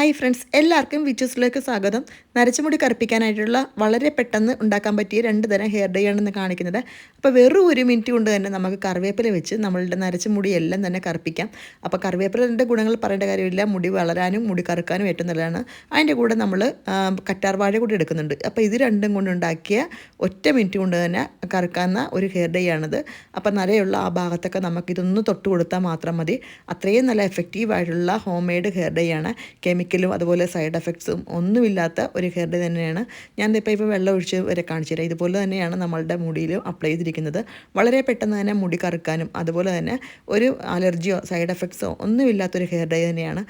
Hi friends എല്ലാവർക്കും വിച്ചൂസിലേക്ക് സ്വാഗതം. നരച്ചുമുടി കറുപ്പിക്കാനായിട്ടുള്ള വളരെ പെട്ടെന്ന് ഉണ്ടാക്കാൻ പറ്റിയ രണ്ട് തരം ഹെയർ ഡൈ ആണെന്ന് കാണിക്കുന്നത്. അപ്പോൾ വെറും ഒരു മിനിറ്റ് കൊണ്ട് തന്നെ നമുക്ക് കറിവേപ്പില വെച്ച് നമ്മളുടെ നരച്ചുമുടി എല്ലാം തന്നെ കറുപ്പിക്കാം. അപ്പോൾ കറിവേപ്പിലന്റെ ഗുണങ്ങൾ പറയേണ്ട കാര്യമില്ല. മുടി വളരാനും മുടി കറുക്കാനും ഏറ്റവും നല്ലതാണ്. അതിന്റെ കൂടെ നമ്മൾ കറ്റാർവാഴ കൂടി എടുക്കുന്നുണ്ട്. അപ്പോൾ ഇത് രണ്ടും കൊണ്ട് ഉണ്ടാക്കിയ ഒറ്റ മിനിറ്റ് കൊണ്ട് തന്നെ കറുക്കാവുന്ന ഒരു ഹെയർ ഡൈ ആണിത്. അപ്പോൾ നരയുള്ള ആ ഭാഗത്തൊക്കെ നമുക്കിതൊന്ന് തൊട്ട് കൊടുത്താൽ മാത്രം മതി. അത്രയും നല്ല എഫക്റ്റീവായിട്ടുള്ള ഹോം മെയ്ഡ് ഹെയർ ഡൈ ആണ്. കെമിക്കലും അതുപോലെ സൈഡ് എഫക്ട്സും ഒന്നുമില്ലാത്ത ഒരു ഹെയർ ഡേ തന്നെയാണ്. ഞാൻ ഇപ്പോൾ ഇപ്പോൾ വെള്ളം ഒഴിച്ച് വരെ കാണിച്ചു തരാം. ഇതുപോലെ തന്നെയാണ് നമ്മളുടെ മുടിയിൽ അപ്ലൈ ചെയ്തിരിക്കുന്നത്. വളരെ പെട്ടെന്ന് തന്നെ മുടി കറുക്കാനും അതുപോലെ തന്നെ ഒരു അലർജിയോ സൈഡ് എഫക്ട്സോ ഒന്നുമില്ലാത്തൊരു ഹെയർ ഡേ തന്നെയാണ്.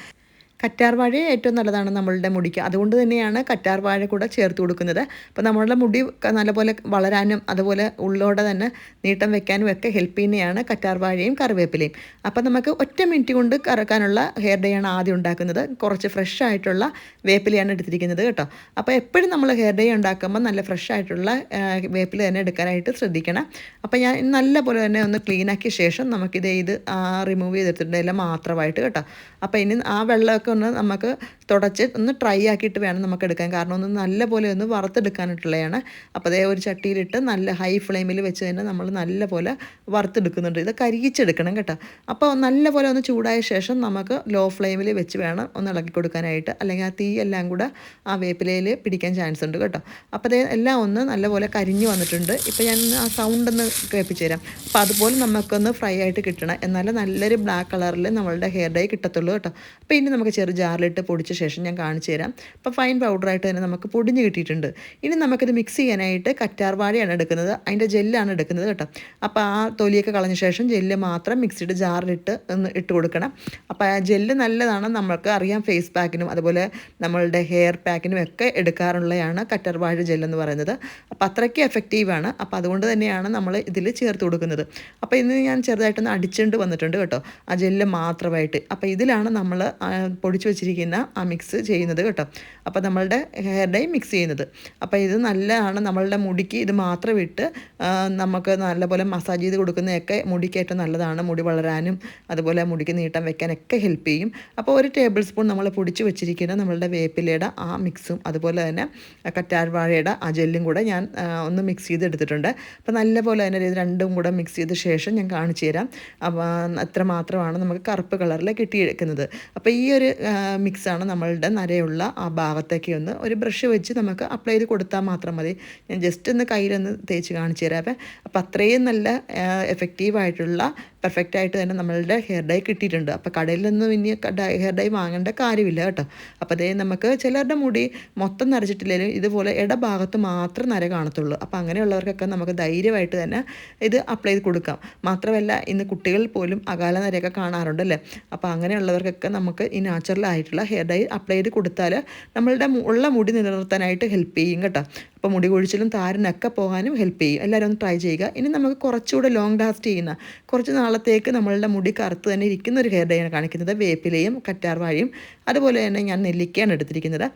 കറ്റാർവാഴ ഏറ്റവും നല്ലതാണ് നമ്മളുടെ മുടിക്ക്. അതുകൊണ്ട് തന്നെയാണ് കറ്റാർവാഴ കൂടെ ചേർത്ത് കൊടുക്കുന്നത്. അപ്പോൾ നമ്മളുടെ മുടി നല്ലപോലെ വളരാനും അതുപോലെ ഉള്ളോടെ തന്നെ നീട്ടം വെക്കാനും ഒക്കെ ഹെൽപ്പ് ചെയ്യുന്നതാണ് കറ്റാർവാഴയും കറിവേപ്പിലയും. അപ്പോൾ നമുക്ക് ഒറ്റ മിനിറ്റ് കൊണ്ട് കറക്കാനുള്ള ഹെയർ ഡേ ആണ് ആദ്യം ഉണ്ടാക്കുന്നത്. കുറച്ച് ഫ്രഷ് ആയിട്ടുള്ള വേപ്പിലയാണ് എടുത്തിരിക്കുന്നത് കേട്ടോ. അപ്പോൾ എപ്പോഴും നമ്മൾ ഹെയർ ഡേ ഉണ്ടാക്കുമ്പോൾ നല്ല ഫ്രഷ് ആയിട്ടുള്ള വേപ്പില തന്നെ എടുക്കാനായിട്ട് ശ്രദ്ധിക്കണം. അപ്പോൾ ഞാൻ നല്ലപോലെ തന്നെ ഒന്ന് ക്ലീനാക്കിയ ശേഷം നമുക്കിത് ഇത് റിമൂവ് ചെയ്തെടുത്തിട്ടുണ്ട് എല്ലാം മാത്രമായിട്ട് കേട്ടോ. അപ്പോൾ ഇനി ആ വെള്ളമൊക്കെ ഒന്ന് നമുക്ക് തുടച്ച് ഒന്ന് ട്രൈ ആക്കിയിട്ട് വേണം നമുക്ക് എടുക്കാൻ. കാരണം ഒന്ന് നല്ല പോലെ ഒന്ന് വറുത്തെടുക്കാനായിട്ടുള്ളതാണ് അപ്പോൾ അതേ ഒരു ചട്ടിയിലിട്ട് നല്ല ഹൈ ഫ്ലെയിമിൽ വെച്ച് തന്നെ നമ്മൾ നല്ല പോലെ വറുത്തെടുക്കുന്നുണ്ട്. ഇത് കരിയിച്ചെടുക്കണം കേട്ടോ. അപ്പോൾ നല്ല പോലെ ഒന്ന് ചൂടായ ശേഷം നമുക്ക് ലോ ഫ്ലെയിമിൽ വെച്ച് വേണം ഒന്ന് ഇളക്കി കൊടുക്കാനായിട്ട്. അല്ലെങ്കിൽ ആ തീ എല്ലാം കൂടെ ആ വേപ്പിലയിൽ പിടിക്കാൻ ചാൻസ് ഉണ്ട് കേട്ടോ. അപ്പോൾ അതേ എല്ലാം ഒന്ന് നല്ലപോലെ കരിഞ്ഞു വന്നിട്ടുണ്ട്. ഇപ്പോൾ ഞാൻ ആ സൗണ്ട് ഒന്ന് കേൾപ്പിച്ചു തരാം. അപ്പോൾ അതുപോലെ നമുക്കൊന്ന് ഫ്രൈ ആയിട്ട് കിട്ടണം. എന്നാലും നല്ലൊരു ബ്ലാക്ക് കളറിൽ നമ്മളുടെ ഹെയർ ഡൈ കിട്ടത്തുള്ളൂ കേട്ടോ. അപ്പോൾ ഇനി നമുക്ക് ചെറു ജാറിലിട്ട് പൊടിച്ച ശേഷം ഞാൻ കാണിച്ചു തരാം. അപ്പോൾ ഫൈൻ പൗഡറായിട്ട് തന്നെ നമുക്ക് പൊടിഞ്ഞ് കിട്ടിയിട്ടുണ്ട്. ഇനി നമുക്കിത് മിക്സ് ചെയ്യാനായിട്ട് കറ്റാർവാഴയാണ് എടുക്കുന്നത്. അതിന്റെ ജെല്ലാണ് എടുക്കുന്നത് കേട്ടോ. അപ്പോൾ ആ തൊലിയൊക്കെ കളഞ്ഞ ശേഷം ജെല്ല് മാത്രം മിക്സിയുടെ ജാറിലിട്ട് ഒന്ന് ഇട്ട് കൊടുക്കണം. അപ്പോൾ ആ ജെല്ല് നല്ലതാണ് നമ്മൾക്ക് അറിയാം ഫേസ് പാക്കിനും അതുപോലെ നമ്മളുടെ ഹെയർ പാക്കിനും ഒക്കെ എടുക്കാറുള്ളതാണ് കറ്റാർവാഴ ജെല്ലെന്ന് പറയുന്നത്. അപ്പോൾ അത്രയ്ക്ക് എഫക്റ്റീവാണ് അപ്പോൾ അതുകൊണ്ട് തന്നെയാണ് നമ്മൾ ഇതിൽ ചേർത്ത് കൊടുക്കുന്നത്. അപ്പോൾ ഇന്ന് ഞാൻ ചെറുതായിട്ടൊന്ന് അടിച്ചുകൊണ്ട് വന്നിട്ടുണ്ട് കേട്ടോ. ആ ജെല്ല് മാത്രമായിട്ട്. അപ്പോൾ ഇതിലാണ് നമ്മൾ പൊടിച്ചു വെച്ചിരിക്കുന്ന ആ മിക്സ് ചെയ്യുന്നത് കേട്ടോ. അപ്പോൾ നമ്മളുടെ ഹെയർ ഡൈ മിക്സ് ചെയ്യുന്നത്. അപ്പോൾ ഇത് നല്ലതാണ് നമ്മളുടെ മുടിക്ക് ഇത് മാത്രം ഇട്ട് നമുക്ക് നല്ലപോലെ മസാജ് ചെയ്ത് കൊടുക്കുന്നതൊക്കെ മുടിക്ക് ഏറ്റവും നല്ലതാണ്. മുടി വളരാനും അതുപോലെ മുടിക്ക് നീട്ടം വെക്കാനൊക്കെ ഹെൽപ്പ് ചെയ്യും. അപ്പോൾ ഒരു ടേബിൾ സ്പൂൺ നമ്മൾ പൊടിച്ച് വെച്ചിരിക്കുന്ന നമ്മളുടെ വേപ്പിലയുടെ ആ മിക്സും അതുപോലെ തന്നെ കറ്റാർവാഴയുടെ ആ ജെല്ലും കൂടെ ഞാൻ ഒന്ന് മിക്സ് ചെയ്ത് എടുത്തിട്ടുണ്ട് അപ്പോൾ നല്ലപോലെ തന്നെ ഇത് രണ്ടും കൂടെ മിക്സ് ചെയ്ത ശേഷം ഞാൻ കാണിച്ചു തരാം. അപ്പോൾ അത്ര മാത്രമാണ് നമുക്ക് കറുപ്പ് കളറിൽ കിട്ടിയെടുക്കുന്നത്. അപ്പോൾ ഈ ഒരു മിക്സാണ് നമ്മളുടെ നരയുള്ള ആ ഭാഗത്തേക്ക് ഒന്ന് ഒരു ബ്രഷ് വെച്ച് നമുക്ക് അപ്ലൈ ചെയ്ത് കൊടുത്താൽ മാത്രം മതി. ഞാൻ ജസ്റ്റ് ഒന്ന് കയ്യിലൊന്ന് തേച്ച് കാണിച്ചു തരാം. അപ്പോൾ അത്രയും നല്ല എഫക്റ്റീവായിട്ടുള്ള പെർഫെക്റ്റ് ആയിട്ട് തന്നെ നമ്മളുടെ ഹെയർ ഡൈ കിട്ടിയിട്ടുണ്ട്. അപ്പോൾ കടയിൽ നിന്ന് ഇനി ഹെയർ ഡൈ വാങ്ങേണ്ട കാര്യമില്ല കേട്ടോ. അപ്പോൾ അതേ നമുക്ക് ചിലരുടെ മുടി മൊത്തം നരച്ചിട്ടില്ലെങ്കിലും ഇതുപോലെ ഇടഭാഗത്ത് മാത്രം നര കാണത്തുള്ളൂ. അപ്പോൾ അങ്ങനെയുള്ളവർക്കൊക്കെ നമുക്ക് ധൈര്യമായിട്ട് തന്നെ ഇത് അപ്ലൈ ചെയ്ത് കൊടുക്കാം. മാത്രമല്ല ഇന്ന് കുട്ടികൾ പോലും അകാല നരയൊക്കെ കാണാറുണ്ടല്ലേ അപ്പോൾ അങ്ങനെയുള്ളവർക്കൊക്കെ നമുക്ക് ഈ നാച്ചുറൽ ആയിട്ടുള്ള ഹെയർ ഡൈ അപ്ലൈ ചെയ്ത് കൊടുത്താൽ നമ്മളുടെ ഉള്ള മുടി നിലനിർത്താനായിട്ട് ഹെൽപ്പ് ചെയ്യും കേട്ടോ. അപ്പോൾ മുടി കൊഴിച്ചിലും താരനൊക്കെ പോകാനും ഹെൽപ്പ് ചെയ്യും. എല്ലാവരും ഒന്ന് ട്രൈ ചെയ്യുക. ഇനി നമുക്ക് കുറച്ചുകൂടെ ലോങ് ലാസ്റ്റ് ചെയ്യുന്ന കുറച്ച് നാളത്തേക്ക് നമ്മളുടെ മുടി കറുത്ത് തന്നെ ഇരിക്കുന്ന ഒരു ഹെയർ ഡൈയാണ് കാണിക്കുന്നത്. വേപ്പിലയും കറ്റാർവാഴയും അതുപോലെ തന്നെ ഞാൻ നെല്ലിക്കയാണ് എടുത്തിരിക്കുന്നത്.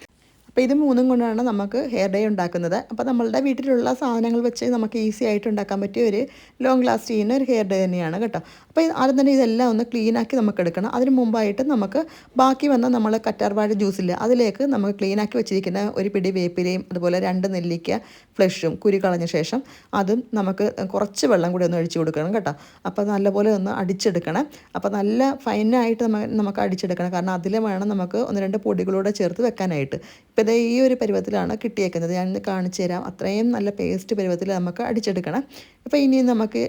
അപ്പോൾ ഇത് മൂന്നും കൊണ്ടാണ് നമുക്ക് ഹെയർ ഡേ ഉണ്ടാക്കുന്നത്. അപ്പോൾ നമ്മളുടെ വീട്ടിലുള്ള സാധനങ്ങൾ വെച്ച് നമുക്ക് ഈസി ആയിട്ട് ഉണ്ടാക്കാൻ പറ്റിയ ഒരു ലോങ് ലാസ്റ്റ് ചെയ്യുന്ന ഒരു ഹെയർ ഡേ തന്നെയാണ് കേട്ടോ. അപ്പോൾ ആദ്യം തന്നെ ഇതെല്ലാം ഒന്ന് ക്ലീൻ ആക്കി നമുക്ക് എടുക്കണം. അതിന് മുമ്പായിട്ട് നമുക്ക് ബാക്കി വന്ന നമ്മൾ കറ്റാർവാഴ ജ്യൂസില്ല അതിലേക്ക് നമുക്ക് ക്ലീൻ ആക്കി വെച്ചിരിക്കുന്ന ഒരു പിടി വേപ്പിലയും അതുപോലെ രണ്ട് നെല്ലിക്ക ഫ്ലഷും കുരി കളഞ്ഞ ശേഷം അതും നമുക്ക് കുറച്ച് വെള്ളം കൂടി ഒന്ന് ഒഴിച്ചു കൊടുക്കണം കേട്ടോ. അപ്പോൾ നല്ലപോലെ ഒന്ന് അടിച്ചെടുക്കണം. അപ്പോൾ നല്ല ഫൈനായിട്ട് നമുക്ക് അടിച്ചെടുക്കണം. കാരണം അതിൽ വേണം നമുക്ക് ഒന്ന് രണ്ട് പൊടികളൂടെ ചേർത്ത് വെക്കാനായിട്ട്. ഇപ്പോൾ ഇതേ ഈ ഒരു പരുവത്തിലാണ് കിട്ടിയേക്കുന്നത്. ഞാൻ കാണിച്ചു തരാം. അത്രയും നല്ല പേസ്റ്റ് പരുവത്തിൽ നമുക്ക് അടിച്ചെടുക്കണം. അപ്പോൾ ഇനി നമുക്ക്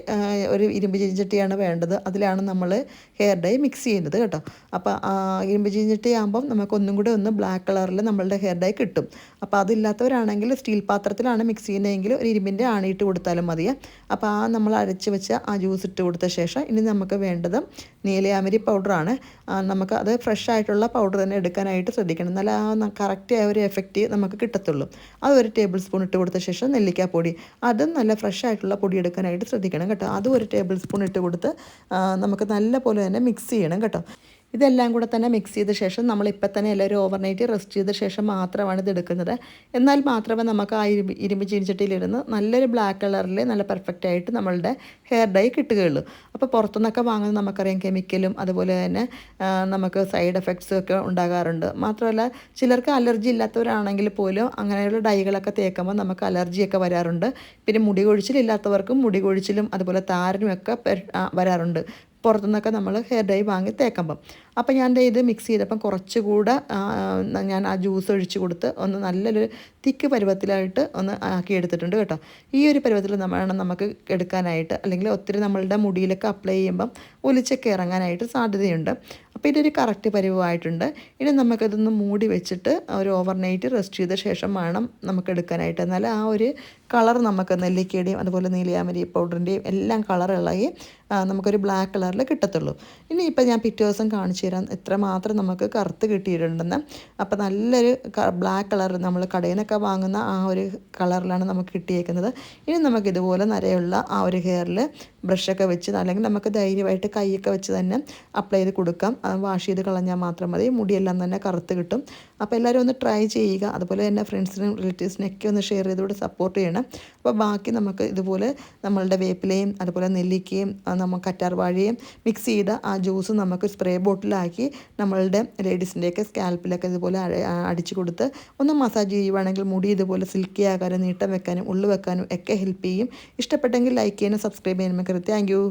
ഒരു ഇരുമ്പ് ചീഞ്ചട്ടിയാണ് വേണ്ടത്. അതിലാണ് നമ്മൾ ഹെയർ ഡൈ മിക്സ് ചെയ്യുന്നത് കേട്ടോ. അപ്പോൾ ഇരുമ്പ് ചീഞ്ഞിട്ട് ആകുമ്പം നമുക്ക് ഒന്നും കൂടെ ഒന്ന് ബ്ലാക്ക് കളറിൽ നമ്മളുടെ ഹെയർ ഡൈ കിട്ടും. അപ്പോൾ അതില്ലാത്തവരാണെങ്കിൽ സ്റ്റീൽ പാത്രത്തിലാണ് മിക്സ് ചെയ്യുന്നതെങ്കിൽ ഒരു ഇരുമ്പിന്റെ ആണിയിട്ട് കൊടുത്താലും മതിയെ. അപ്പോൾ ആ നമ്മൾ അരച്ച് വെച്ച ആ ജ്യൂസ് ഇട്ട് കൊടുത്ത ശേഷം ഇനി നമുക്ക് വേണ്ടത് നീലയാമരി പൗഡറാണ് നമുക്ക് അത് ഫ്രഷ് ആയിട്ടുള്ള പൗഡർ തന്നെ എടുക്കാനായിട്ട് ശ്രദ്ധിക്കണം. നല്ല ആ കറക്റ്റ് ഒരു എഫക്റ്റ് നമുക്ക് കിട്ടത്തുള്ളൂ. അത് ഒരു ടേബിൾ സ്പൂൺ ഇട്ട് കൊടുത്ത ശേഷം നെല്ലിക്കാപ്പൊടി. അതും നല്ല ഫ്രഷ് ആയിട്ടുള്ള പൊടി എടുക്കാനായിട്ട് ശ്രദ്ധിക്കണം കേട്ടോ. അതും ഒരു ടേബിൾ സ്പൂൺ ഇട്ട് കൊടുത്ത് നമുക്ക് നല്ല പോലെ തന്നെ മിക്സ് ചെയ്യണം കേട്ടോ. ഇതെല്ലാം കൂടെ തന്നെ മിക്സ് ചെയ്ത ശേഷം നമ്മൾ ഇപ്പം തന്നെ എല്ലാവരും ഓവർനൈറ്റ് റെസ്റ്റ് ചെയ്ത ശേഷം മാത്രമാണ് ഇത് എടുക്കുന്നത്. എന്നാൽ മാത്രമേ നമുക്ക് ആ ഇരുമ്പ് ഇരുമ്പ് ചീനിച്ചട്ടിയിലിരുന്ന് നല്ലൊരു ബ്ലാക്ക് കളറിൽ നല്ല പെർഫെക്റ്റ് ആയിട്ട് നമ്മളുടെ ഹെയർ ഡൈ കിട്ടുകയുള്ളൂ. അപ്പോൾ പുറത്തുനിന്നൊക്കെ വാങ്ങുന്നത് നമുക്കറിയാം കെമിക്കലും അതുപോലെ തന്നെ നമുക്ക് സൈഡ് എഫക്ട്സും ഒക്കെ ഉണ്ടാകാറുണ്ട്. മാത്രമല്ല ചിലർക്ക് അലർജി ഇല്ലാത്തവരാണെങ്കിൽ പോലും അങ്ങനെയുള്ള ഡൈകളൊക്കെ തേക്കുമ്പോൾ നമുക്ക് അലർജിയൊക്കെ വരാറുണ്ട്. പിന്നെ മുടി കൊഴിച്ചിലില്ലാത്തവർക്കും മുടി കൊഴിച്ചിലും അതുപോലെ താരനും ഒക്കെ വരാറുണ്ട്. പുറത്തുനിന്നൊക്കെ നമ്മൾ ഹെയർ ഡൈ വാങ്ങി തേക്കുമ്പം. അപ്പോൾ ഞാൻ എന്റെ ഇത് മിക്സ് ചെയ്തപ്പം കുറച്ചുകൂടെ ഞാൻ ആ ജ്യൂസ് ഒഴിച്ച് കൊടുത്ത് ഒന്ന് നല്ലൊരു തിക്ക് പരുവത്തിലായിട്ട് ഒന്ന് ആക്കി എടുത്തിട്ടുണ്ട് കേട്ടോ. ഈ ഒരു പരുവത്തിൽ നമ്മളാണ് നമുക്ക് എടുക്കാനായിട്ട് അല്ലെങ്കിൽ ഒത്തിരി നമ്മളുടെ മുടിയിലൊക്കെ അപ്ലൈ ചെയ്യുമ്പം ഒലിച്ചൊക്കെ ഇറങ്ങാനായിട്ട് സാധ്യതയുണ്ട്. അപ്പോൾ ഇതൊരു കറക്റ്റ് പരുവമായിട്ടുണ്ട്. ഇനി നമുക്കതൊന്ന് മൂടി വെച്ചിട്ട് ഒരു ഓവർനൈറ്റ് റെസ്റ്റ് ചെയ്ത ശേഷം വേണം നമുക്ക് എടുക്കാനായിട്ട്. എന്നാൽ ആ ഒരു കളർ നമുക്ക് നെല്ലിക്കയുടെയും അതുപോലെ നീലിയാമരി പൗഡറിന്റെയും എല്ലാം കളർ ഇളകി നമുക്കൊരു ബ്ലാക്ക് കളറിൽ കിട്ടത്തുള്ളൂ. ഇനി ഇപ്പം ഞാൻ പിറ്റേ ദിവസം കാണിച്ചു തരാം എത്രമാത്രം നമുക്ക് കറുത്ത് കിട്ടിയിട്ടുണ്ടെന്ന്. അപ്പോൾ നല്ലൊരു ബ്ലാക്ക് കളർ നമ്മൾ കടയിൽ നിന്നൊക്കെ വാങ്ങുന്ന ആ ഒരു കളറിലാണ് നമുക്ക് കിട്ടിയേക്കുന്നത്. ഇനി നമുക്ക് ഇതുപോലെ നിരയുള്ള ആ ഒരു ഹെയറിൽ ബ്രഷൊക്കെ വെച്ച് അല്ലെങ്കിൽ നമുക്ക് ധൈര്യമായിട്ട് കൈയൊക്കെ വെച്ച് തന്നെ അപ്ലൈ ചെയ്ത് കൊടുക്കാം. വാഷ് ചെയ്ത് കളഞ്ഞാൽ മാത്രം മതി. മുടിയെല്ലാം തന്നെ കറുത്ത് കിട്ടും. അപ്പോൾ എല്ലാവരും ഒന്ന് ട്രൈ ചെയ്യുക. അതുപോലെ തന്നെ ഫ്രണ്ട്സിനും റിലേറ്റീവ്സിനൊക്കെ ഒന്ന് ഷെയർ ചെയ്തുകൊണ്ട് സപ്പോർട്ട് ചെയ്യണം. അപ്പോൾ ബാക്കി നമുക്ക് ഇതുപോലെ നമ്മളുടെ വേപ്പിലയും അതുപോലെ നെല്ലിക്കയും നമുക്ക് നമ്മൾ കറ്റാർ വാഴയും മിക്സ് ചെയ്ത ആ ജ്യൂസ് നമുക്ക് സ്പ്രേ ബോട്ടിലാക്കി നമ്മളുടെ ലേഡീസിന്റെയൊക്കെ സ്കാൽപ്പിലൊക്കെ ഇതുപോലെ അടിച്ചു കൊടുത്ത് ഒന്ന് മസാജ് ചെയ്യുവാണെങ്കിൽ മുടി ഇതുപോലെ സിൽക്കി ആകാനും നീട്ടം വെക്കാനും ഉള്ളു വെക്കാനും ഒക്കെ ഹെൽപ്പ് ചെയ്യും. ഇഷ്ടപ്പെട്ടെങ്കിൽ ലൈക്ക് ചെയ്യാനും സബ്സ്ക്രൈബ് ചെയ്യാനും ഒക്കെ താങ്ക് യു